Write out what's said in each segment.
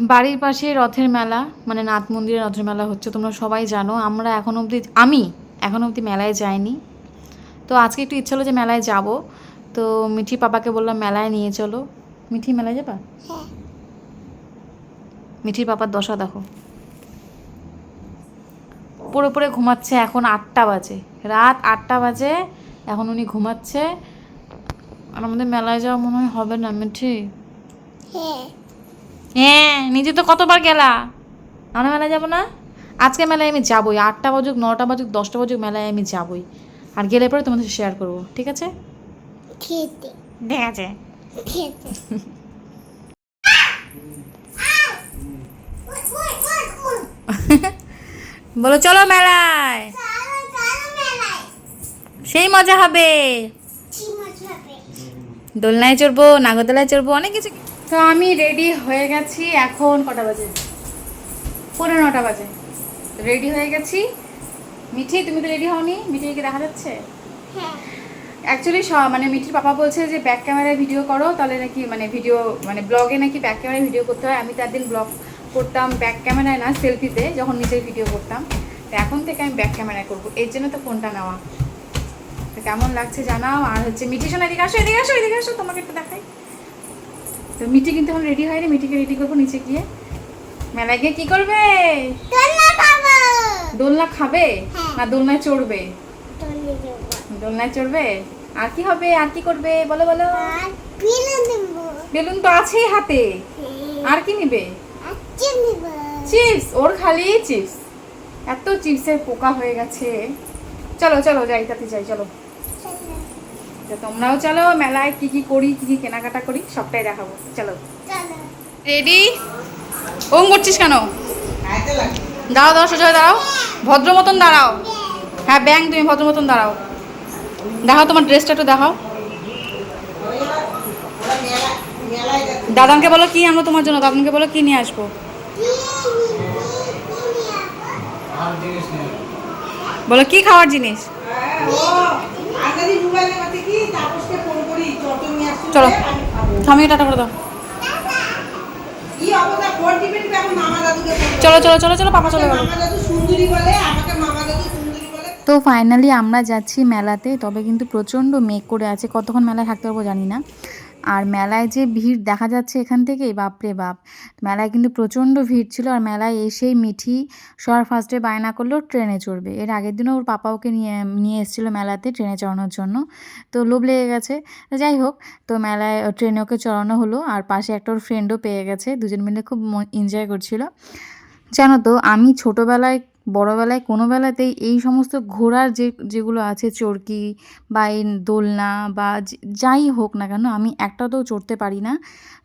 বাড়ির পাশে রথের মেলা মানে নাথ মন্দিরের রথের মেলা হচ্ছে তোমরা সবাই জানো আমরা এখন অবধি আমি এখন অবধি মেলায় যাইনি। তো আজকে একটু ইচ্ছা হলো যে মেলায় যাব। তো মিঠি পাপাকে বললাম মেলায় নিয়ে চলো। মিঠি মেলায় যাবা? হ্যাঁ। মিঠির পাপার দশা দেখো। পড়ে পড়ে ঘুমাচ্ছে এখন আটটা বাজে। রাত আটটা বাজে এখন উনি ঘুমাচ্ছে। আর আমাদের মেলায় যাওয়া মনে হয় হবে না মিঠি? হ্যাঁ। হ্যাঁ নিজে তো কতবার গেলা? আমরা মেলায় যাব না? আজকে মেলায় আমি যাবোই আটটা বাজুক নটা বাজুক দশটা বাজুক মেলায় আমি যাবোই। আর গেলে পরে তোমাদের শেয়ার করব ঠিক আছে? ঠিক আছে বলো চলো মেলায়। সেই মজা হবে? দোলনায় চড়বো নাগরদোলায় চড়বো অনেক কিছু তো আমি রেডি হয়ে গেছি এখন কটা বাজে? পনেরো নটা বাজে। রেডি হয়ে গেছি। মিঠি তুমি তো রেডি হওনি? মিঠিকে দেখা যাচ্ছে? অ্যাকচুয়ালি মানে মিঠির পাপা বলছে যে ব্যাক ক্যামেরায় ভিডিও করো তাহলে নাকি মানে ভিডিও মানে ব্লগে নাকি ব্যাক ক্যামেরায় ভিডিও করতে হয়। আমি তার একদিন ব্লগ করতাম ব্যাক ক্যামেরায় না সেলফিতে যখন নিজের ভিডিও করতাম। তো এখন থেকে আমি ব্যাক ক্যামেরায় করব। এর জন্য তো ফোনটা নেওয়া। তো কেমন লাগছে জানাও? আর হচ্ছে মিঠি শোনা এদিকে আসো এদিকে আসো এদিকে আসো তোমাকে একটু দেখাই। তো মিঠি কিন্তু এখন রেডি হয়নি মিটিকে রেডি করব নিচে গিয়ে। মেলায় গিয়ে কি করবে? দোলনা খাব। হ্যাঁ। না দোলনায় চড়বে? দোলনায় চড়বে? আর কি হবে? আর কি করবে? বলো বলো। বেলুন তো আছেই হাতে। আর কি নিবে। চিপস? ওর খালি চিপস। এত চিপসের পোকা হয়ে গেছে। চলো চলো যাই তাতে যাই চলো। তো তোমরাও চলো মেলায় কি কি করি কি কি কেনাকাটা করি সবটাই দেখাবো। চলো। চলো। রেডি ওম করছিস কেন? দাঁড়াও দাঁড়াও সোজা দাঁড়াও। ভদ্র মতন দাঁড়াও। হ্যাঁ ব্যাং তুমি ভদ্র মতন দাঁড়াও। দেখাও তোমার ড্রেসটা একটু দেখাও। দাদানকে বলো কি আনব তোমার জন্য দাদানকে বলো কি নিয়ে আসব। বলো কি খাওয়ার জিনিস? চলো। আমি টাটা করে দাও। চলো চলো চলো চলো পাপা চলে গেল। তো ফাইনালি আমরা যাচ্ছি মেলাতে তবে কিন্তু প্রচণ্ড মেঘ করে আছে। কতক্ষণ মেলায় থাকতে পারব জানি না। আর মেলায় যে ভিড় দেখা যাচ্ছে এখান থেকেই, বাপরে বাপ। মেলায় কিন্তু প্রচণ্ড ভিড় ছিল আর মেলায় এসেই মিঠি সবার ফার্স্টে বায়না করল, ট্রেনে চড়বে। এর আগের দিনও ওর পাপা ওকে নিয়ে নিয়ে এসেছিল মেলাতে ট্রেনে চড়ানোর জন্য। তো লোভ লেগে গেছে। যাই হোক, তো মেলায় ট্রেনে ওকে চড়ানো হলো আর পাশে একটা ওর ফ্রেন্ডও পেয়ে গেছে। দুজন মিলে খুব এনজয় করছিল। জানো তো, আমি ছোটোবেলায় বড়োবেলায় কোনো বেলাতেই এই সমস্ত ঘোড়ার যে, যেগুলো আছে চরকি বা এই দোলনা বা যাই হোক না কেন আমি একটাতেও চড়তে পারি না।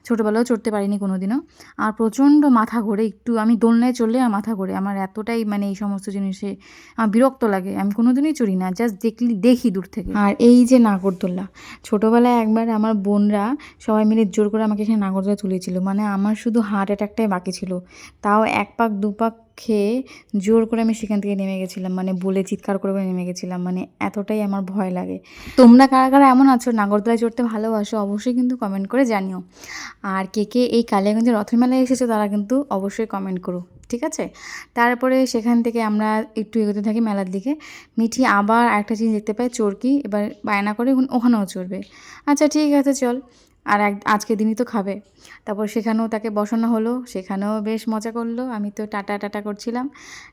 ছোটোবেলাও চড়তে পারিনি কোনো দিনও আর প্রচণ্ড মাথা ঘোরে, একটু আমি দোলনায় চললে আর মাথা ঘোরে। আমার এতটাই মানে এই সমস্ত জিনিসে আমার বিরক্ত লাগে। আমি কোনো দিনই চড়ি না জাস্ট দেখলি, দেখি দূর থেকে। আর এই যে নাগরদোল্লা ছোটোবেলায় একবার আমার বোনরা সবাই মিলে জোর করে আমাকে এখানে নাগরদোলা তুলেছিল। মানে আমার শুধু হার্ট অ্যাটাকটাই বাকি ছিল। তাও এক পাক, দু পাক খেয়ে জোর করে আমি সেখান থেকে নেমে গেছিলাম মানে বলে চিৎকার করে করে নেমে গেছিলাম মানে এতটাই আমার ভয় লাগে। তোমরা কারা কারা এমন আছো? নাগরদোলায় চড়তে ভালোবাসো? অবশ্যই কিন্তু কমেন্ট করে জানিও। আর কে কে এই কালিয়াগঞ্জের মেলায় এসেছ তারা কিন্তু অবশ্যই কমেন্ট করো, ঠিক আছে? তারপরে সেখান থেকে আমরা একটু এগোতে থাকি মেলার দিকে। মিঠি আবার একটা জিনিস দেখতে পাই চরকি। এবার বায়না করে ওখানে- ওখানেও চড়বে। আচ্ছা ঠিক আছে, চল। আর এক আজকে দিনই তো খাবে। তারপর সেখানেও তাকে বসানো হলো, সেখানেও বেশ মজা করল। আমি তো টাটা টাটা করছিলাম।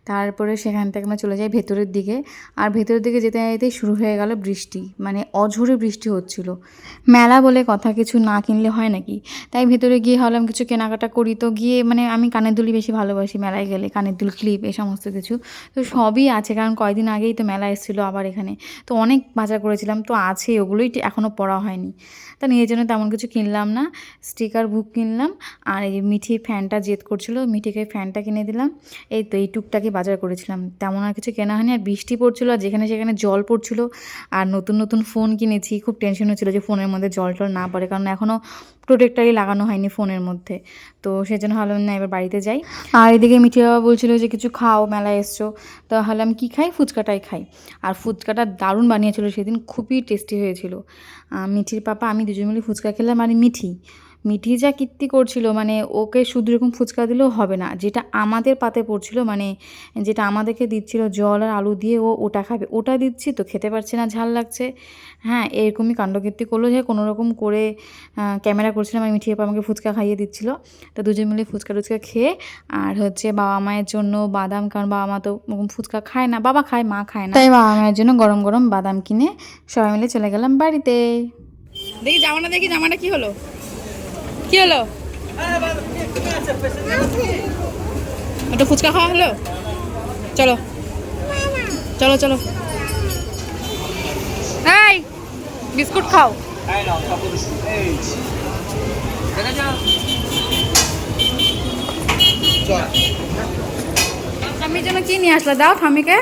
তারপরে সেখান থেকে আমরা চলে যাই ভেতরের দিকে। আর ভেতরের দিকে যেতে যেতেই শুরু হয়ে গেল বৃষ্টি মানে অঝোরে বৃষ্টি হচ্ছিল। মেলা বলে কথা কিছু না কিনলে হয় নাকি? তাই ভেতরে গিয়ে ভাবলাম কিছু কেনাকাটা করি। তো গিয়ে মানে আমি কানের দুলি বেশি ভালোবাসি, মেলায় গেলে কানের দুল, ক্লিপ এ সমস্ত কিছু। তো সবই আছে, কারণ কয়দিন আগেই তো মেলা এসেছিল আবার এখানে। তো অনেক বাজার করেছিলাম, তো আছে, ওগুলোই এখনও পড়া হয়নি। তা নিজের জন্য তেমন কিছু কিনলাম না। স্টিকার বুক কিনলাম। আর এই মিঠি ফ্যানটা জেদ করছিল, মিঠিকে ফ্যানটা কিনে দিলাম। এই তো এই টুকটাকে বাজার করেছিলাম। তেমন আর কিছু কেনা হয়নি, আর বৃষ্টি পড়ছিল, আর যেখানে সেখানে জল পড়ছিল। আর নতুন নতুন ফোন কিনেছি, খুব টেনশন হচ্ছিল যে ফোনের মধ্যে জল টল না পড়ে, কারণ এখনও প্রোটেক্টারই লাগানো হয়নি ফোনের মধ্যে। তো সেজন্য ভাবলাম না, এবার বাড়িতে যাই। আর এদিকে মিঠি বাবা বলছিল যে, কিছু খাও, মেলায় এসছো। তো ভাবলাম, কী খাই? ফুচকাটাই খাই। আর ফুচকাটা দারুণ বানিয়েছিল সেদিন, খুবই টেস্টি হয়েছিল। মিঠির পাপা, আমি দুজন মিলে ফুচকা খেলাম, আর মিঠি মিঠি যা কীর্তি করছিল মানে ওকে শুধু এরকম ফুচকা দিলেও হবে না যেটা আমাদের পাতে পড়ছিল মানে যেটা আমাদেরকে দিচ্ছিল জল আর আলু দিয়ে ও ওটা খাবে ওটা দিচ্ছি তো খেতে পারছে না ঝাল লাগছে। হ্যাঁ এরকমই কাণ্ডকীর্তি করল যে কোনো রকম করে ক্যামেরা করছিলাম আর মিঠি আপা আমাকে ফুচকা খাইয়ে দিচ্ছিল। তো দুজন মিলে ফুচকা টুচকা খেয়ে আর হচ্ছে বাবা মায়ের জন্য বাদাম কারণ বাবা মা তো ওরকম ফুচকা খায় না বাবা খায় মা খায় না। তাই বাবা মায়ের জন্য গরম গরম বাদাম কিনে সবাই মিলে চলে গেলাম বাড়িতে। দেখি জামাটা দেখি জামাটা কি হলো? কি হলো? ওটা ফুচকা খাওয়া হলো? চলো। চলো চলো। এই, বিস্কুট খাও। ঠাম্মির জন্য কি নিয়ে আসলে? দাও ঠাম্মিকে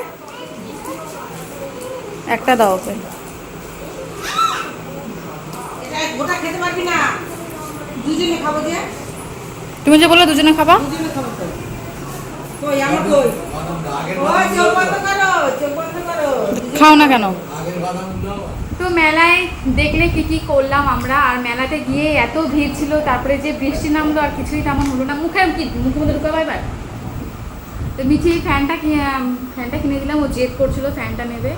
একটা দাও ওকে। গোটা খেতে পারবি না। দুজনে খাব যে? তুমি যে বললে দুজনে খাবা? দুজনে খাব তো। কই আমার কই? ওই চোখ বন্ধ করো চোখ বন্ধ করো। খাও না কেন? তো মেলায় দেখলে কি কি করলাম আমরা? আর মেলাতে গিয়ে এত ভিড় ছিল তারপরে যে বৃষ্টি নামলো আর কিছুই তেমন হলো না। মুখে কি মুখে মধ্যে ঢুকাবো এবার? তো মিঠি ফ্যানটা ফ্যানটা কিনে দিলাম ও জেদ করছিল ফ্যানটা নেবে।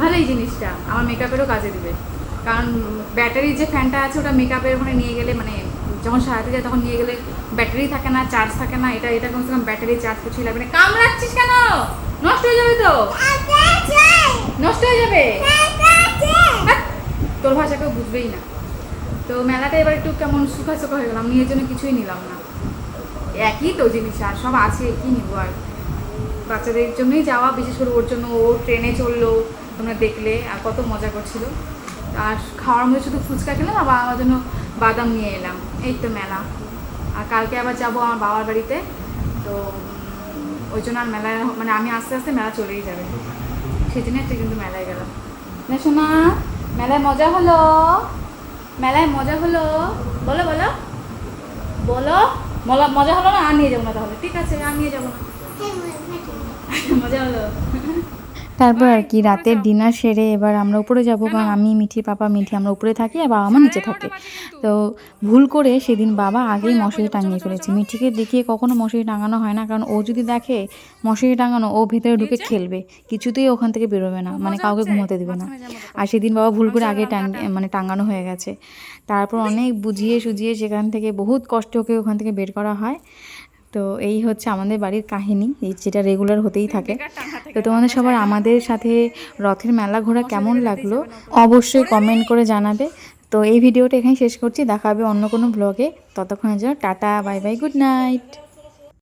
ভালো এই জিনিসটা আমার মেকআপেরও কাজে দিবে। কারণ ব্যাটারির যে ফ্যানটা আছে ওটা মেকআপের ওখানে নিয়ে গেলে মানে যখন সারাতে যায় তখন নিয়ে গেলে ব্যাটারি থাকে না চার্জ থাকে না এটা এটা কমসে কম ব্যাটারি চার্জ কিছুই লাগবে না। কাম রাখছিস কেন? নষ্ট হয়ে যাবে তো? নষ্ট হয়ে যাবে? হ্যাঁ, তোর ভাষা কেউ বুঝবেই না। তো মেলাটা এবার একটু কেমন সুখা সুখা হয়ে গেলাম নিজের জন্য কিছুই নিলাম না। একই তো জিনিস আর সব আছে কি নিবো আর? বাচ্চাদের জন্যই যাওয়া বিশেষ করে ওর জন্য ও ট্রেনে চলল তোমরা দেখলে আর কত মজা করছিল। আর খাওয়ার মধ্যে শুধু ফুচকা খেলাম আর বাবা আমার জন্য বাদাম নিয়ে এলাম। এই তো মেলা। আর কালকে আবার যাব আমার বাবার বাড়িতে। তো ওই জন্য আর মেলায় মানে আমি আস্তে আস্তে মেলা চলেই যাবে। জন্য একটা কিন্তু মেলায় গেলাম। না শোনা মেলায় মজা হলো? মেলায় মজা হলো? বলো বলো। বলো। মজা হলো না? আর নিয়ে যাব না তাহলে। ঠিক আছে আর নিয়ে যাব না। মজা হলো? তারপর আর কি, রাতের ডিনার সেরে এবার আমরা উপরে যাব, কারণ আমি মিঠি, পাপা মিঠি, আমরা উপরে থাকি আর বাবা মা নিচে থাকে। তো ভুল করে সেদিন বাবা আগেই মশারি টাঙিয়ে ফেলেছে। মিঠিকে দেখিয়ে কখনো মশারি টাঙানো হয় না, কারণ ও যদি দেখে মশারি টাঙানো, ও ভেতরে ঢুকে খেলবে। কিছুতেই ওখান থেকে বেরোবে না মানে কাউকে ঘুমোতে দেবে না। আর সেদিন বাবা ভুল করে আগে টাং মানে টাঙানো হয়ে গেছে। তারপর অনেক বুঝিয়ে সুঝিয়ে সেখান থেকে, বহুত কষ্ট ওকে ওখান থেকে বের করা হয়। তো এই হচ্ছে আমাদের বাড়ির কাহিনী এই যেটা রেগুলার হতেই থাকে। তো তোমাদের সবার আমাদের সাথে রথের মেলা ঘোরা কেমন লাগল অবশ্যই কমেন্ট করে জানাবে। তো এই ভিডিওটা এখানে শেষ করছি। দেখা হবে অন্য কোনো ব্লগে ততক্ষণের জন্য tata bye bye good night